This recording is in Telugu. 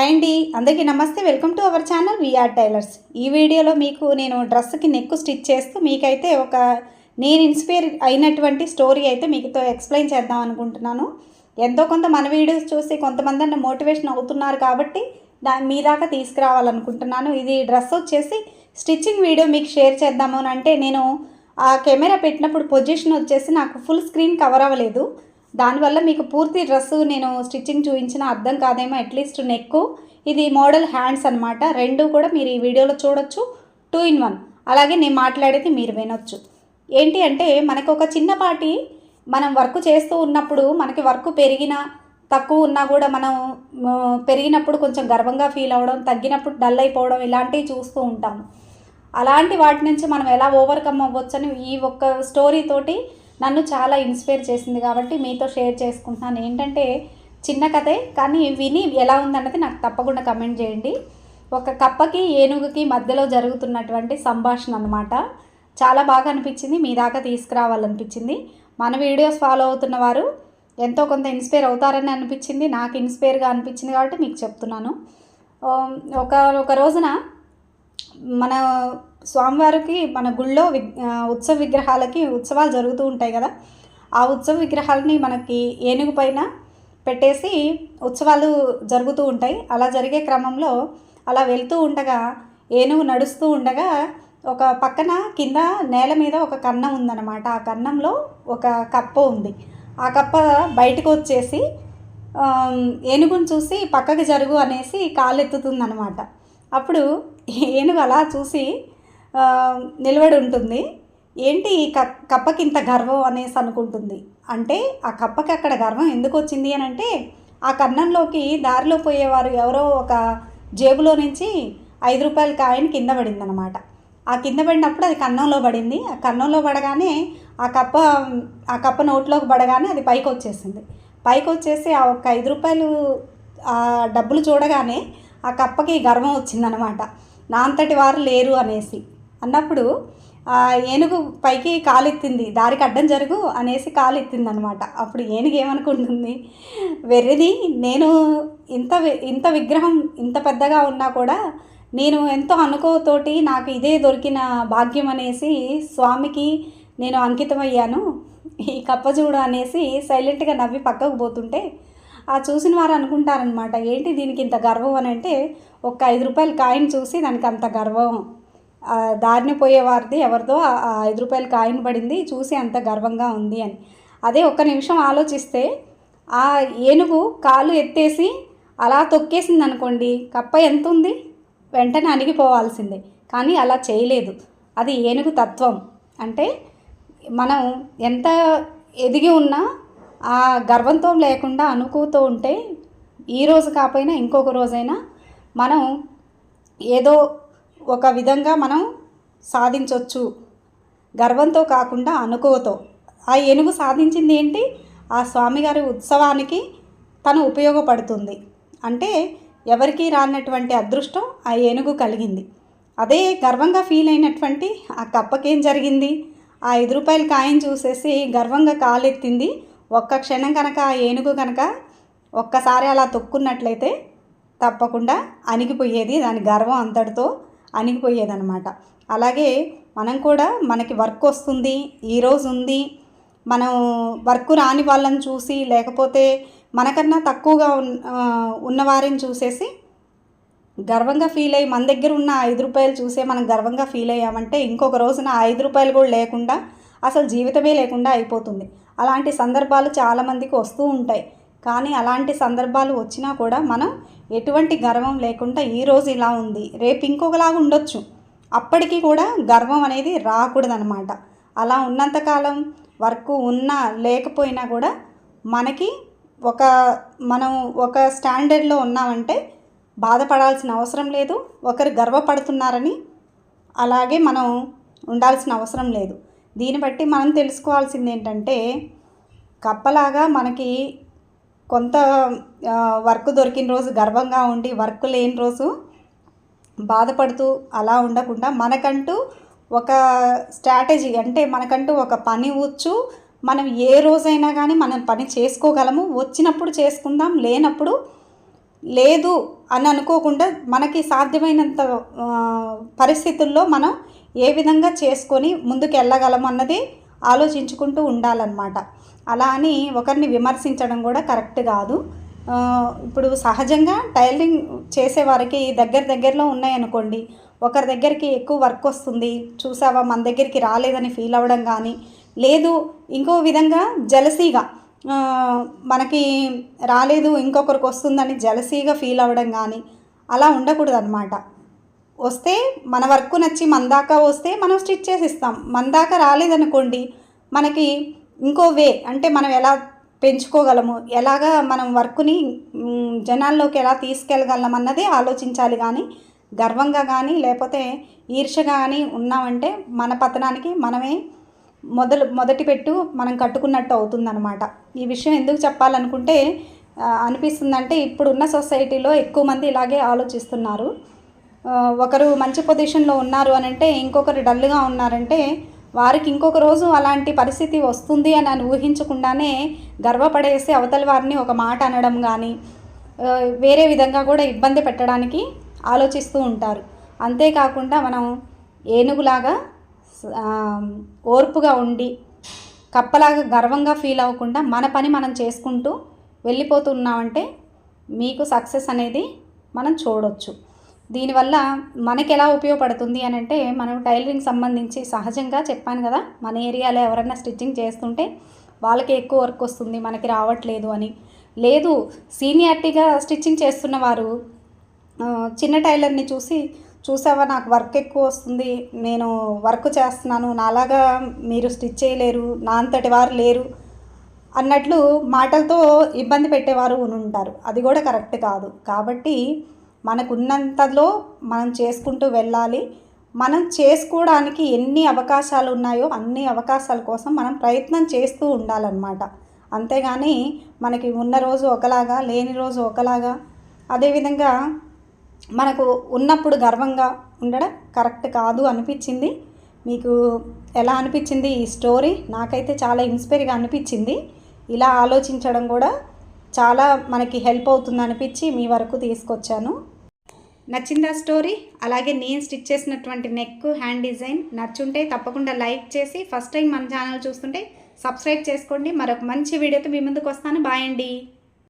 హాయ్ అండి. అందరికీ నమస్తే. Welcome to our channel VR tailors. ఈ వీడియోలో మీకు నేను డ్రెస్కి నెక్ స్టిచ్ చేస్తూ మీకైతే ఒక నేను ఇన్స్పైర్ అయినటువంటి స్టోరీ అయితే మీతో ఎక్స్ప్లెయిన్ చేద్దాం అనుకుంటున్నాను. ఎంతో కొంత మన వీడియోస్ చూసి కొంతమంది అన్న మోటివేషన్ అవుతున్నారు కాబట్టి దా మీ దాకా తీసుకురావాలనుకుంటున్నాను. ఇది డ్రెస్ వచ్చేసి స్టిచ్చింగ్ వీడియో మీకు షేర్ చేద్దాము అని అంటే నేను ఆ కెమెరా పెట్టినప్పుడు పొజిషన్ వచ్చేసి నాకు ఫుల్ స్క్రీన్ కవర్ అవ్వలేదు. దానివల్ల మీకు పూర్తి డ్రెస్సు నేను స్టిచ్చింగ్ చూపించిన అర్థం కాదేమో అట్లీస్ట్ నెక్ ఇది మోడల్ హ్యాండ్స్ అనమాట రెండు కూడా మీరు ఈ వీడియోలో చూడొచ్చు. టూ ఇన్ వన్ అలాగే నేను మాట్లాడేది మీరు వినొచ్చు. ఏంటి అంటే మనకు ఒక చిన్నపాటి మనం వర్క్ చేస్తూ ఉన్నప్పుడు మనకి వర్క్ పెరిగినా తక్కువ ఉన్నా కూడా మనం పెరిగినప్పుడు కొంచెం గర్వంగా ఫీల్ అవ్వడం తగ్గినప్పుడు డల్ అయిపోవడం ఇలాంటివి చూస్తూ ఉంటాము. అలాంటి వాటి నుంచి మనం ఎలా ఓవర్కమ్ అవ్వచ్చని ఈ ఒక్క స్టోరీతోటి నన్ను చాలా ఇన్స్పైర్ చేసింది కాబట్టి మీతో షేర్ చేసుకుంటున్నాను. ఏంటంటే చిన్న కథే కానీ విని ఎలా ఉందన్నది నాకు తప్పకుండా కమెంట్ చేయండి. ఒక కప్పకి ఏనుగుకి మధ్యలో జరుగుతున్నటువంటి సంభాషణ అనమాట చాలా బాగా అనిపించింది మీ దాకా తీసుకురావాలనిపించింది. మన వీడియోస్ ఫాలో అవుతున్న వారు ఎంతో కొంత ఇన్స్పైర్ అవుతారని అనిపించింది. నాకు ఇన్స్పైర్గా అనిపించింది కాబట్టి మీకు చెప్తున్నాను. ఒక ఒక రోజున మన స్వామివారికి మన గుళ్ళో వి- ఉత్సవ విగ్రహాలకి ఉత్సవాలు జరుగుతూ ఉంటాయి కదా. ఆ ఉత్సవ విగ్రహాలని మనకి ఏనుగు పైన పెట్టేసి ఉత్సవాలు జరుగుతూ ఉంటాయి. అలా జరిగే క్రమంలో అలా వెళ్తూ ఉండగా ఏనుగు నడుస్తూ ఉండగా ఒక పక్కన కింద నేల మీద ఒక కన్నం ఉందన్నమాట. ఆ కన్నంలో ఒక కప్ప ఉంది. ఆ కప్ప బయటకు వచ్చేసి ఏనుగును చూసి పక్కకి జరుగు అనేసి కాలు ఎత్తుతుందనమాట అప్పుడు ఏనుగు అలా చూసి నిలబడి ఉంటుంది ఏంటి ఈ క కప్పకి ఇంత గర్వం అనేసి అనుకుంటుంది. అంటే ఆ కప్పకి అక్కడ గర్వం ఎందుకు వచ్చింది అని అంటే ఆ కన్నంలోకి దారిలో పోయేవారు ఎవరో ఒక జేబులో నుంచి ఐదు రూపాయల కాయిన్ కింద పడిందనమాట. ఆ కింద పడినప్పుడు అది కన్నంలో పడింది. ఆ కన్నంలో పడగానే ఆ కప్ప ఆ కప్ప నోట్లోకి పడగానే అది పైకి వచ్చేసింది పైకి వచ్చేసి ఆ ఒక్క ఐదు రూపాయలు ఆ డబ్బులు చూడగానే ఆ కప్పకి గర్వం వచ్చిందనమాట. నా అంతటి వారు లేరు అనేసి. అన్నప్పుడు ఏనుగు పైకి కాలెత్తింది. దారికి అడ్డం జరుగు అనేసి కాలెత్తింది అనమాట అప్పుడు ఏనుగు ఏమనుకుంటుంది? వెర్రిది నేను ఇంత ఇంత విగ్రహం ఇంత పెద్దగా ఉన్నా కూడా నేను ఎంతో అనుకోతోటి నాకు ఇదే దొరికిన భాగ్యం అనేసి స్వామికి నేను అంకితమయ్యాను. ఈ కప్పజూడు అనేసి సైలెంట్గా నవ్వి పక్కకు పోతుంటే ఆ చూసిన వారు అనుకుంటారనమాట ఏంటి దీనికి ఇంత గర్వం అని అంటే ఒక ఐదు రూపాయల కాయిన్ చూసి దానికి అంత గర్వం. దారిని పోయేవారిది ఎవరిదో ఆ ఐదు రూపాయల కాయిన్ పడింది చూసి అంత గర్వంగా ఉంది అని. అదే ఒక్క నిమిషం ఆలోచిస్తే ఆ ఏనుగు కాలు ఎత్తేసి అలా తొక్కేసింది అనుకోండి కప్ప ఎంత ఉంది వెంటనే అణిగిపోవాల్సిందే. కానీ అలా చేయలేదు. అది ఏనుగు తత్వం. అంటే మనం ఎంత ఎదిగి ఉన్నా ఆ గర్వంతో లేకుండా అనుకుతూ ఉంటే ఈ రోజు కాకపోయినా ఇంకొక రోజైనా మనం ఏదో ఒక విధంగా మనం సాధించవచ్చు గర్వంతో కాకుండా అనుకోతో. ఆ ఏనుగు సాధించింది ఏంటి? ఆ స్వామిగారి ఉత్సవానికి తను ఉపయోగపడుతుంది. అంటే ఎవరికీ రానటువంటి అదృష్టం ఆ ఏనుగు కలిగింది. అదే గర్వంగా ఫీల్ అయినటువంటి ఆ కప్పకేం జరిగింది? ఆ ఐదు రూపాయల కాయని చూసేసి గర్వంగా కాలెత్తింది. ఒక్క క్షణం కనుక ఆ ఏనుగు కనుక ఒక్కసారి అలా తొక్కున్నట్లయితే తప్పకుండా అణిగిపోయేది దాని గర్వం అంతటితో. అణిగిపోయేదనమాట అలాగే మనం కూడా మనకి వర్క్ వస్తుంది ఈరోజు ఉంది మనం వర్క్ రాని వాళ్ళని చూసి లేకపోతే మనకన్నా తక్కువగా ఉన్న ఉన్నవారిని చూసేసి గర్వంగా ఫీల్ అయ్యి మన దగ్గర ఉన్న ఐదు రూపాయలు చూసే మనం గర్వంగా ఫీల్ అయ్యామంటే ఇంకొక రోజున ఐదు రూపాయలు కూడా లేకుండా అసలు జీవితమే లేకుండా అయిపోతుంది. అలాంటి సందర్భాలు చాలామందికి వస్తూ ఉంటాయి. కానీ అలాంటి సందర్భాలు వచ్చినా కూడా మనం ఎటువంటి గర్వం లేకుండా ఈరోజు ఇలా ఉంది. రేపు ఇంకొకలాగా ఉండొచ్చు. అప్పటికి కూడా గర్వం అనేది రాకూడదనమాట అలా ఉన్నంతకాలం వర్క్ ఉన్నా లేకపోయినా కూడా మనకి ఒక మనం ఒక స్టాండర్డ్లో ఉన్నామంటే బాధపడాల్సిన అవసరం లేదు. ఒకరు గర్వపడుతున్నారని అలాగే మనం ఉండాల్సిన అవసరం లేదు. దీన్ని బట్టి మనం తెలుసుకోవాల్సింది ఏంటంటే కప్పలాగా మనకి కొంత వర్క్ దొరికిన రోజు గర్వంగా ఉండి వర్క్ లేని రోజు బాధపడుతూ అలా ఉండకుండా మనకంటూ ఒక స్ట్రాటజీ అంటే మనకంటూ ఒక పని వచ్చు. మనం ఏ రోజైనా కానీ మనం పని చేసుకోగలము. వచ్చినప్పుడు చేసుకుందాం లేనప్పుడు లేదు అని అనుకోకుండా మనకి సాధ్యమైనంత పరిస్థితుల్లో మనం ఏ విధంగా చేసుకొని ముందుకు వెళ్ళగలం అన్నది ఆలోచించుకుంటూ ఉండాలన్నమాట. అలా అని ఒకరిని విమర్శించడం కూడా కరెక్ట్ కాదు. ఇప్పుడు సహజంగా టైలరింగ్ చేసేవారికి దగ్గర దగ్గరలో ఉన్నాయనుకోండి. ఒకరి దగ్గరికి ఎక్కువ వర్క్ వస్తుంది. చూసావా మన దగ్గరికి రాలేదని ఫీల్ అవ్వడం కానీ లేదు ఇంకో విధంగా జలసీగా మనకి రాలేదు ఇంకొకరికి వస్తుందని జలసీగా ఫీల్ అవ్వడం కానీ అలా ఉండకూడదు అనమాట వస్తే మన వర్క్ నచ్చి మన దాకా వస్తే మనం స్టిచ్ చేసి ఇస్తాం. మన దాకా రాలేదనుకోండి మనకి ఇంకో వే అంటే మనం ఎలా పెంచుకోగలము? ఎలాగా మనం వర్క్ని జనాల్లోకి ఎలా తీసుకెళ్ళగలం అన్నదే ఆలోచించాలి కానీ గర్వంగా కానీ లేకపోతే ఈర్షగా కానీ ఉన్నామంటే మన పతనానికి మనమే మొదలు మొదటి పెట్టు మనం కట్టుకున్నట్టు అవుతుందన్నమాట. ఈ విషయం ఎందుకు చెప్పాలనుకుంటే అనిపిస్తుందంటే ఇప్పుడున్న సొసైటీలో ఎక్కువ మంది ఇలాగే ఆలోచిస్తున్నారు. ఒకరు మంచి పొజిషన్లో ఉన్నారు అని అంటే ఇంకొకరు డల్గా ఉన్నారంటే వారికి ఇంకొక రోజు అలాంటి పరిస్థితి వస్తుంది అని అని ఊహించకుండానే గర్వపడేసి అవతల వారిని ఒక మాట అనడం కానీ వేరే విధంగా కూడా ఇబ్బంది పెట్టడానికి ఆలోచిస్తూ ఉంటారు. అంతేకాకుండా మనం ఏనుగులాగా ఓర్పుగా ఉండి కప్పలాగా గర్వంగా ఫీల్ అవ్వకుండా మన పని మనం చేసుకుంటూ వెళ్ళిపోతున్నామంటే మీకు సక్సెస్ అనేది మనం చూడొచ్చు. దీనివల్ల మనకి ఎలా ఉపయోగపడుతుంది అని అంటే మనం టైలరింగ్ సంబంధించి సహజంగా చెప్పాను కదా మన ఏరియాలో ఎవరైనా స్టిచ్చింగ్ చేస్తుంటే వాళ్ళకి ఎక్కువ వర్క్ వస్తుంది మనకి రావట్లేదు అని. లేదు సీనియారిటీగా స్టిచ్చింగ్ చేస్తున్న వారు చిన్న టైలర్ని చూసి చూసావా నాకు వర్క్ ఎక్కువ వస్తుంది నేను వర్క్ చేస్తున్నాను నాలాగా మీరు స్టిచ్ చేయలేరు నా అంతటి వారు లేరు అన్నట్లు మాటలతో ఇబ్బంది పెట్టేవారు ఉంటారు. అది కూడా కరెక్ట్ కాదు. కాబట్టి మనకున్నంతలో మనం చేసుకుంటూ వెళ్ళాలి. మనం చేసుకోవడానికి ఎన్ని అవకాశాలు ఉన్నాయో అన్ని అవకాశాల కోసం మనం ప్రయత్నం చేస్తూ ఉండాలన్నమాట. అంతేగాని మనకి ఉన్న రోజు ఒకలాగా లేని రోజు ఒకలాగా అదేవిధంగా మనకు ఉన్నప్పుడు గర్వంగా ఉండడం కరెక్ట్ కాదు అనిపించింది. మీకు ఎలా అనిపించింది ఈ స్టోరీ? నాకైతే చాలా ఇన్స్పైర్గా అనిపించింది. ఇలా ఆలోచించడం కూడా చాలా మనకి హెల్ప్ అవుతుంది అనిపించి మీ వరకు తీసుకొచ్చాను. నచ్చిందా స్టోరీ అలాగే నేను స్టిచ్ చేసినటువంటి నెక్ హ్యాండ్ డిజైన్ నచ్చుంటే తప్పకుండా లైక్ చేసి ఫస్ట్ టైం మన ఛానల్ చూస్తుంటే సబ్స్క్రైబ్ చేసుకోండి. మరొక మంచి వీడియోతో మీ ముందుకు వస్తాను. బాయ్ అండి.